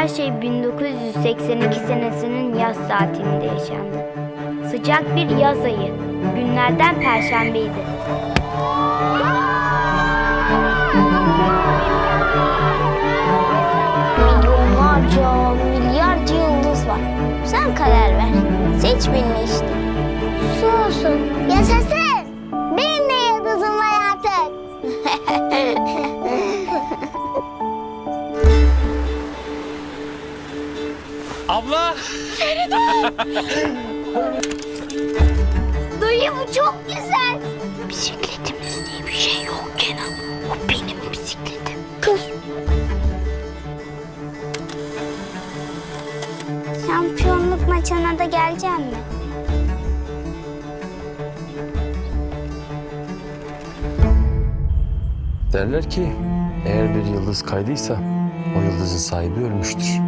Her şey 1982 senesinin yaz saatinde yaşandı. Sıcak bir yaz ayı. Günlerden perşembeydi. Milyonlarca, milyarca yıldız var. Sen karar ver. Seç birini işte. Su olsun. Yaşasın. Abla! Dayı bu çok güzel. Bisikletimiz diye bir şey yok Kenan. O benim bisikletim. Kız. Şampiyonluk maçına da gelecek mi? Derler ki eğer bir yıldız kaydıysa o yıldızın sahibi ölmüştür.